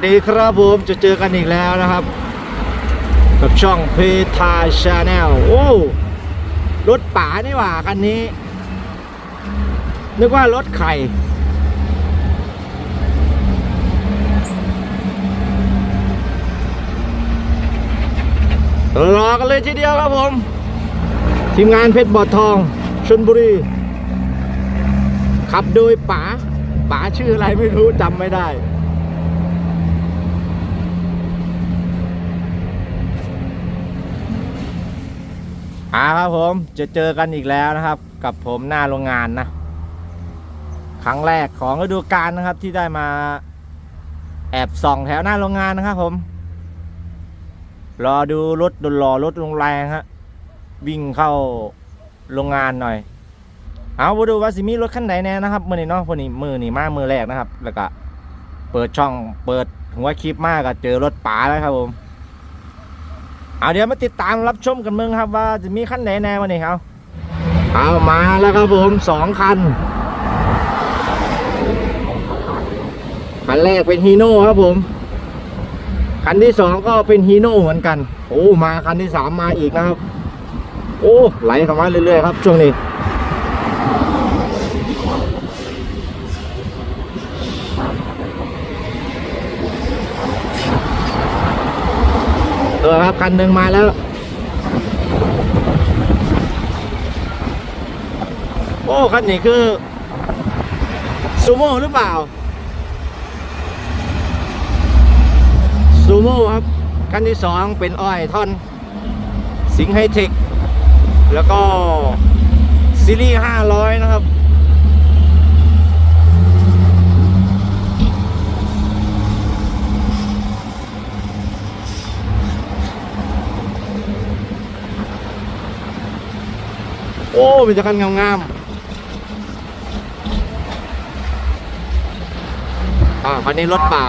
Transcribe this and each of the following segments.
วัสดีครับผมจะเจอกันอีกแล้วนะครับ กับช่องเพทาชาแนลโอ้รถป๋านี่หว่าคันนี้ นึกว่ารถไข่รอกันเลยทีเดียวครับผม ทีมงานเพชรบอดทองชนบุรี ขับโดยป๋าป๋าชื่ออะไรไม่รู้จำไม่ได้ อ่าครับผมจะเจอกันอีกแล้วนะครับ กับผมหน้าโรงงานนะ ครั้งแรกของฤดูกาลนะครับ ที่ได้มา แอบส่องแถวหน้าโรงงานนะครับผม รอดูรถดนรอรถโรงแรงฮะวิ่งเข้าโรงงานหน่อย เอามาดูว่าสิมีรถคันไหนแน่นะครับมือนี่เนาะพอนี้มือนี่มามือแรกนะครับ แล้วก็ เปิดช่องเปิดหัวคลิปมากก็เจอรถป๋าแล้วครับผม เอาเดี๋ยวมาติดตามรับชมกันมึงครับว่าจะมีขั้นไหนแน่วันนี้ครับเอามาแล้วครับผมสองคันคันแรกเป็นฮีโน่ครับผม คันที่สองก็เป็นฮีโน่เหมือนกัน โอ้มาคันที่สามมาอีกนะครับ โอ้ไหลเข้ามาเรื่อยๆครับช่วงนี้ ออครับคันหนึ่งมาแล้ว โอ้คันนี้คือซูโม่หรือเปล่าซูโม่ครับคันที่สองเป็นอ้อยท่อน สิงไฮเทคแล้วก็ซีรีส์500 นะครับ โอ้มีแต่คันงามๆอ่าคันนี้รถเปล่า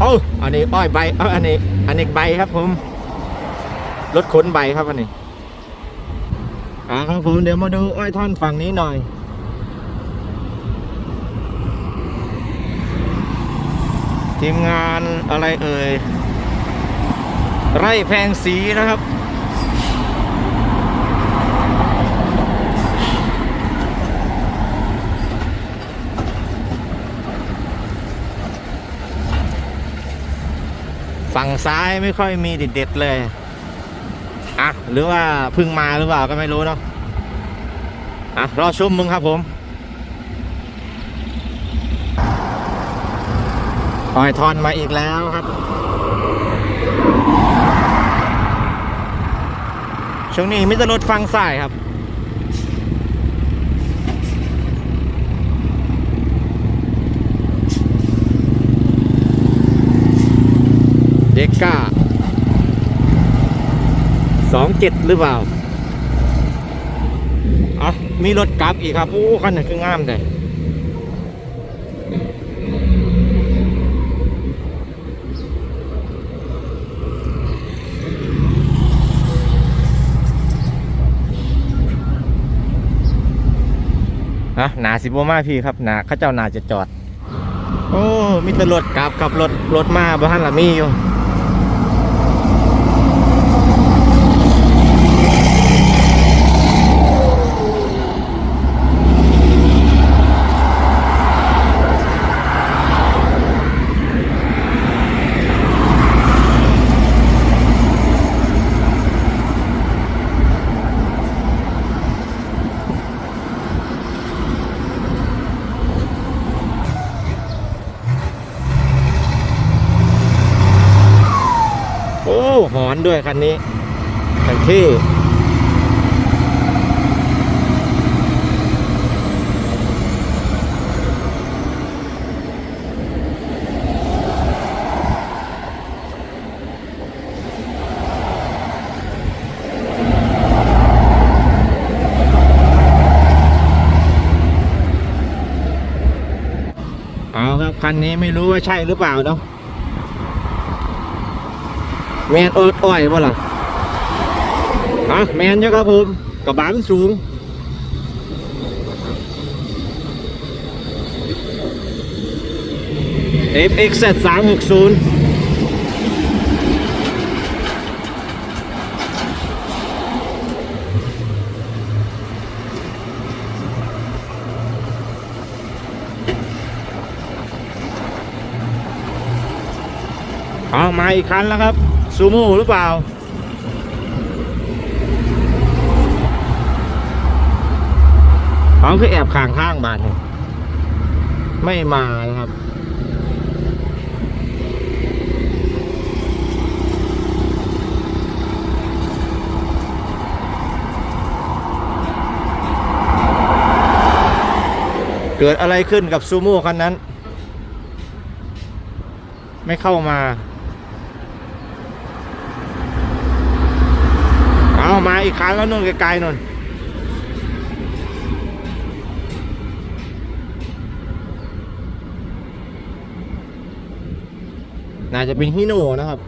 เอ้าอันนี้อ้อยใบเอ้าอันนี้ อันนี้ใบครับผม รถขนใบครับอันนี้อ่าครับผมเดี๋ยวมาดูอ้อยท่อนฝั่งนี้หน่อย ทีมงานอะไรเอ่ย ไร่แพงสีนะครับ ฝั่งซ้ายไม่ค่อยมีเด็ดๆเลย อะ หรือว่าเพึ่งมาหรือเปล่าก็ไม่รู้เนาะอะ รอชมมึงครับผม ปล่อยทอนมาอีกแล้วครับ ช่วงนี้มิตรรถฟังสายครับเด็กก้าสองเจ็ดหรือเปล่าอะมีรถกลับอีกครับ โอ้คันนี้คืองามเลย นะหนาสิบมาพี่ครับหนาข้าเจ้าหนาจะจอด โอ้มีแต่รถกลับกับรถรถมาบ้านละมีอยู่โอนด้วยคันนี้คันที่เอาครับคันนี้ไม่รู้ว่าใช่หรือเปล่าเนาะ แมนเอิร์ดอ้อยบ่ล่ะอะแมนเยอะครับผมกระบะมันสูง FXZ 360เอามาอีกคันแล้วครับ ซูโม่หรือเปล่าเขาคือแอบข้างข้างบ้านนี่ไม่มานะครับ เกิดอะไรขึ้นกับซูโม่คันนั้น ไม่เข้ามา เอา มาอีกครั้งแล้วนู่นไกลๆนู่นน่าจะเป็นฮิโน่นะครับ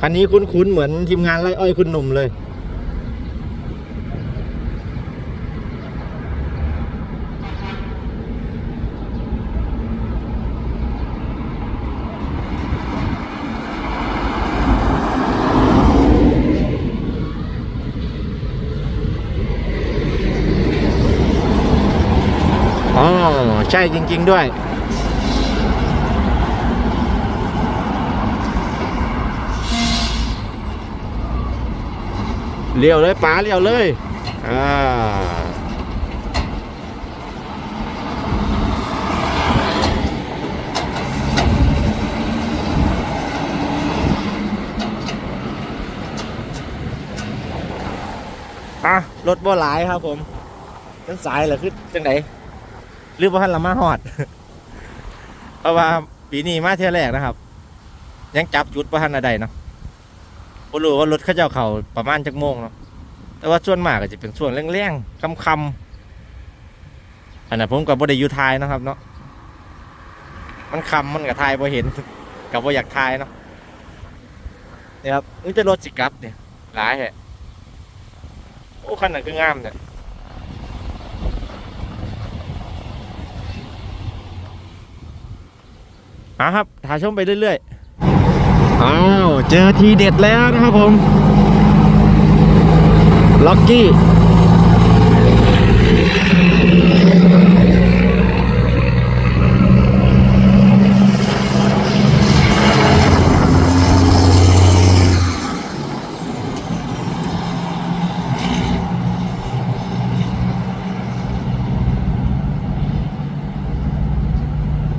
คันนี้คุ้นๆ เหมือนทีมงานไล่อ้อยคุณหนุ่มเลย อ๋อ ใช่จริง ๆ ด้วย เลี้ยวเลยป๋าเลี้ยวเลย อ่า อะ รถบ่หลายครับผมนั่นสายเหรอคือจังไหน หรือว่าท่านละมาหอด เพราะว่าปีนี้มาเที่ยวแรกนะครับ ยังจับจุดว่าท่านใดเนาะบ่รู้ว่ารถเขาเจ้าเขาประมาณจักโมงเนาะแต่ว่าส่วนมากก็จะเป็นส่วนแรงๆค่ำๆอันนั้นผมกับบ่ได้อยู่ทายนะครับ เนาะมันคำมันกับทายบ่เห็นกับบ่อยากทายเนาะนี่ครับนี่จะรถสิกับเนี่ยหลายแฮะโอ้คันนั้นคืองามเนี่ย อะครับถ่ายชมไปเรื่อยๆอ้าวเจอทีเด็ดแล้วนะครับผม ล็อกกี้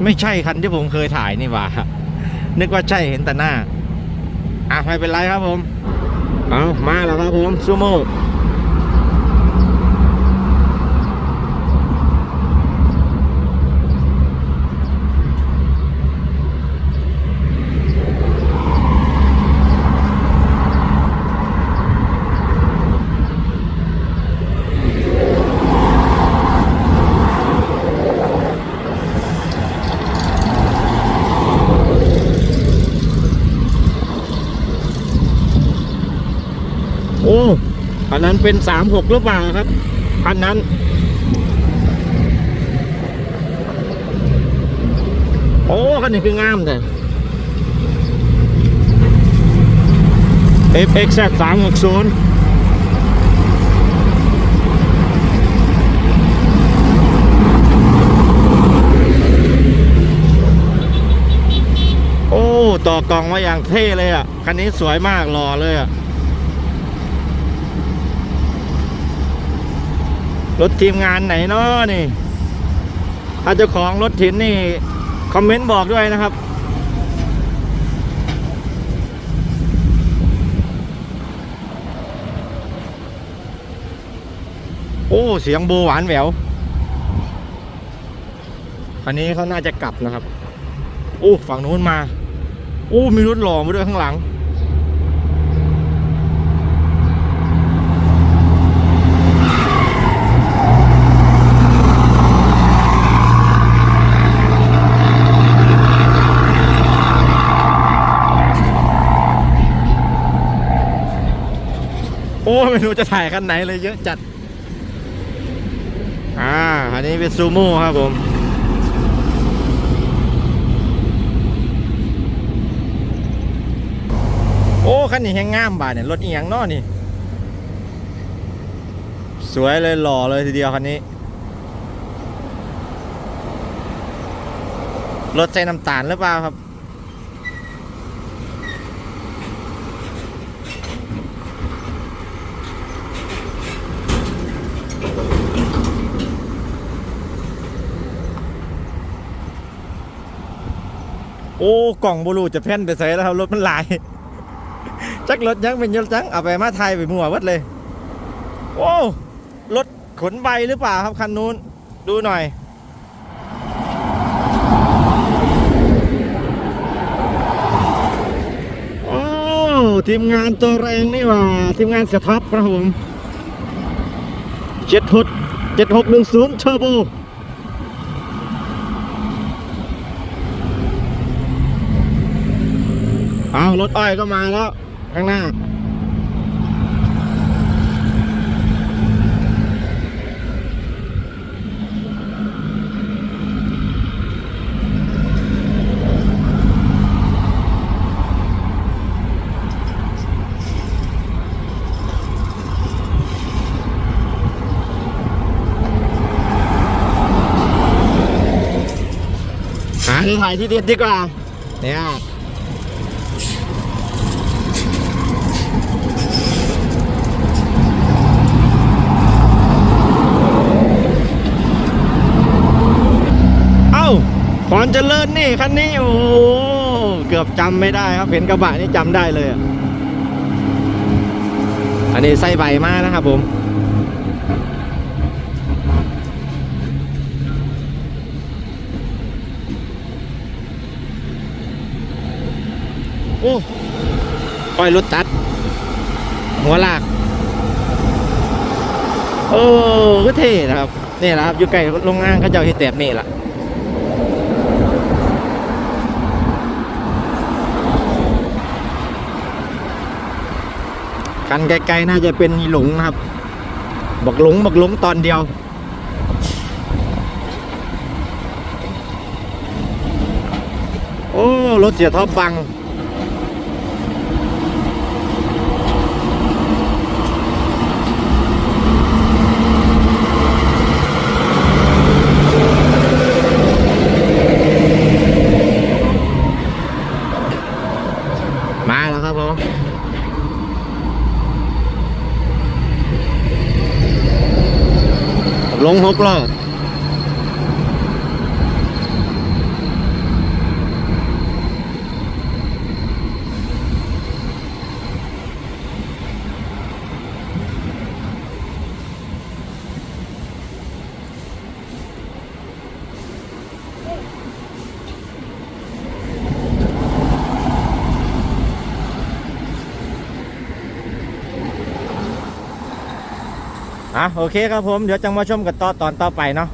ไม่ใช่คันที่ผมเคยถ่ายนี่หว่า นึกว่าใช่เห็นแต่หน้า อะไม่เป็นไรครับผม เอามาแล้วครับผมซูโม่โอ้อั นั้นเป็นสามหกหรือเปล่าครับอันนั้นโอ้คันนี้คืองามแต่ FX สามหกศูนย์โอ้ ต่อกล่องมาอย่างเท่เลยอะ คันนี้สวยมากรอเลยอะ รถทีมงานไหนเนาะนี่ถ้าเจ้าของรถถินนี่ คอมเมนต์บอกด้วยนะครับ โอ้ เสียงโบหวานแหววคันนี้เขาน่าจะกลับนะครับ โอ้ ฝั่งนู้นมา โอ้ มีรถหล่อมาด้วยข้างหลัง โอ้ไม่รู้จะถ่ายคันไหนเลยเยอะจัด อ่า อันนี้เป็นซูโม่ครับผมโอ้คันนี้แห้งงามบ่าเนี่ยรถอีหยังนอนี่ สวยเลยหล่อเลยทีเดียวคันนี้ รถใส่น้ำตาลหรือเปล่าครับ โอ้กล่องบลูจะแพ่นไปใส่แล้วครับรถมันหลาย จักรถยังเป็นยศจังเอาไปมาไทยไปมั่ววัดเลยโอ้รถขนใบหรือเปล่าครับคันนู้นดูหน่อย โอ้ทีมงานตัวแรงนี่ว่า ทีมงานเสยท็อปครับผมเจ็ดหกเจ็ดหกหนึ่งศูนย์เทอร์โบ เอารถอ้อยก็มาแล้ว ข้างหน้า หาที่ถ่ายที่เด็ดดีกว่า เนี่ย เอ้า พรเจริญนี่คันนี้โอ้โหเกือบจำไม่ได้ครับเห็นกระบะนี่จำได้เลยอะอันนี้ใส่ใบมากนะครับผมโอ้ปล่อยรถตัด หัวลาก โอ้ก็เท่นะครับ นี่แหละครับ อยู่ใกล้โรงงานเขาเจ้าเฮ็ดแบบนี้ล่ะ กันไกลๆน่าจะเป็นหลงนะครับ บักหลงบักหลงตอนเดียว โอ้ รถเสียท็อปบัง มาแล้วครับผม ลงหกล้ โอเคครับผม เดี๋ยวจังมาชมกันต่อตอนต่อไปเนาะ